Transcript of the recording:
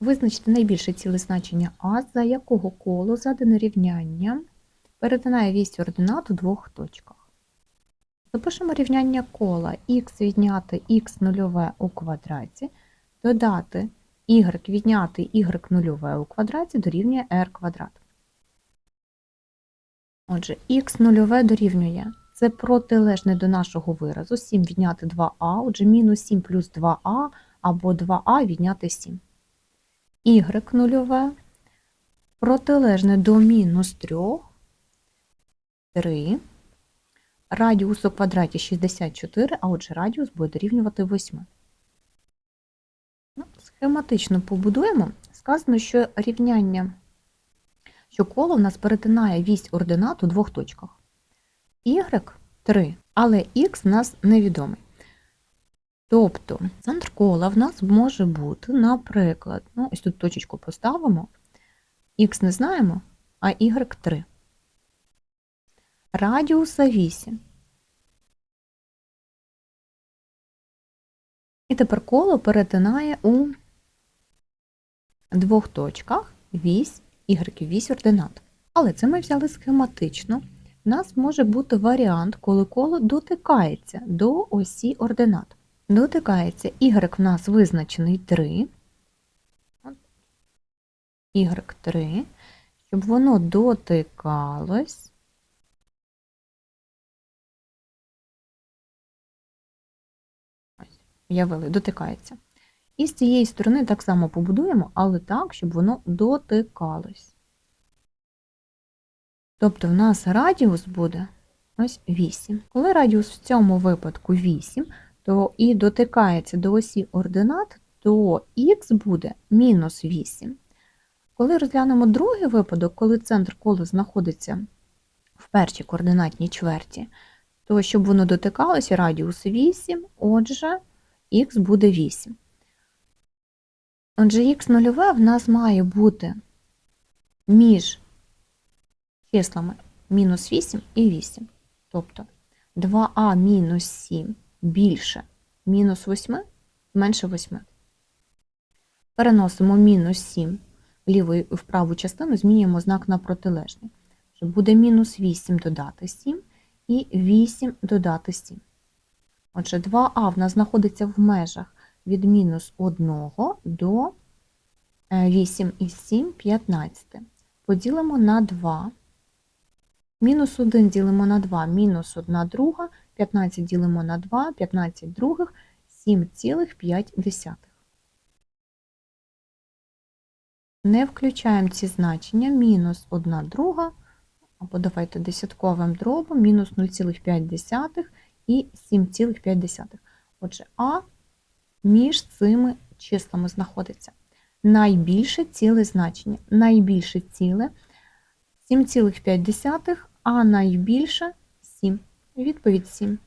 Визначте найбільше ціле значення А, за якого коло задане рівняння перетинає вісь ординат у двох точках. Запишемо рівняння кола х відняти х нульове у квадраті, додати y відняти y нульове у квадраті дорівнює r квадрат. Отже, х нульове дорівнює. Це протилежне до нашого виразу. 7 відняти 2а, отже, мінус 7 плюс 2а або 2а відняти 7. Y нульове протилежне до мінус 3, 3. Радіус у квадраті 64, а отже радіус буде дорівнювати 8. Ну, схематично побудуємо. Сказано, що рівняння, що коло в нас перетинає вісь ординат у двох точках. Y 3, але х в нас невідомий. Тобто центр кола в нас може бути, наприклад, ну, ось тут точечку поставимо, х не знаємо, а y 3. Радіуса 8. І тепер коло перетинає у двох точках вісь y, вісь ординат. Але це ми взяли схематично. У нас може бути варіант, коли коло дотикається до осі ординат. Дотикається y в нас визначений 3. y3, щоб воно дотикалось. Уявили, дотикається. І з цієї сторони так само побудуємо, але так, щоб воно дотикалось. Тобто в нас радіус буде ось 8. Коли радіус в цьому випадку 8, то і дотикається до осі ординат, то х буде мінус 8. Коли розглянемо другий випадок, коли центр кола знаходиться в першій координатній чверті, то щоб воно дотикалося, радіус 8, отже, х буде 8. Отже, х нульове в нас має бути між числами мінус 8 і 8. Тобто 2а мінус 7 більше мінус 8 менше 8. Переносимо мінус 7 в ліву і в праву частину, змінюємо знак на протилежний. Буде мінус 8 додати 7 і 8 додати 7. Отже, 2а в нас знаходиться в межах від мінус 1 до 8 і 7 15. Поділимо на 2. Мінус 1 ділимо на 2, мінус 1 друга, 15 ділимо на 2, 15 других, 7,5. Не включаємо ці значення, мінус 1 друга, або давайте десятковим дробом, мінус 0,5 і 7,5. Отже, А між цими числами знаходиться. Найбільше ціле значення. Найбільше ціле 7,5, а найбільше 7. Відповідь 7.